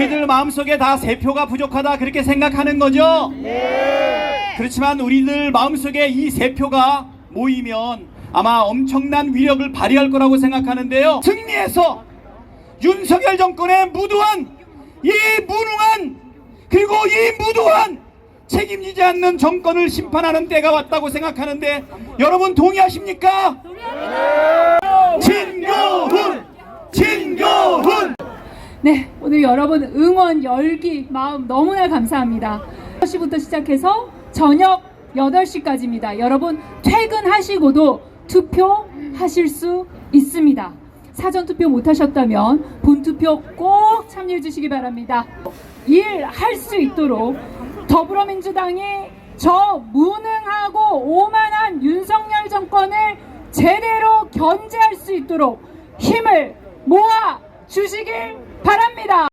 우리들 마음속에 다 세 표가 부족하다 그렇게 생각하는 거죠? 그렇지만 우리들 마음속에 이 세 표가 모이면 아마 엄청난 위력을 발휘할 거라고 생각하는데요. 승리해서 윤석열 정권의 무도한 이 무능한 그리고 이 무도한 책임지지 않는 정권을 심판하는 때가 왔다고 생각하는데 여러분 동의하십니까? 진교훈! 네, 오늘 여러분 응원 열기 마음 너무나 감사합니다. 6시부터 시작해서 저녁 8시까지입니다. 여러분 퇴근하시고도 투표하실 수 있습니다. 사전 투표 못 하셨다면 본 투표 꼭 참여해 주시기 바랍니다. 일할 수 있도록 더불어민주당이 저 무능하고 오만한 윤석열 정권을 제대로 견제할 수 있도록 힘을 주시길 바랍니다.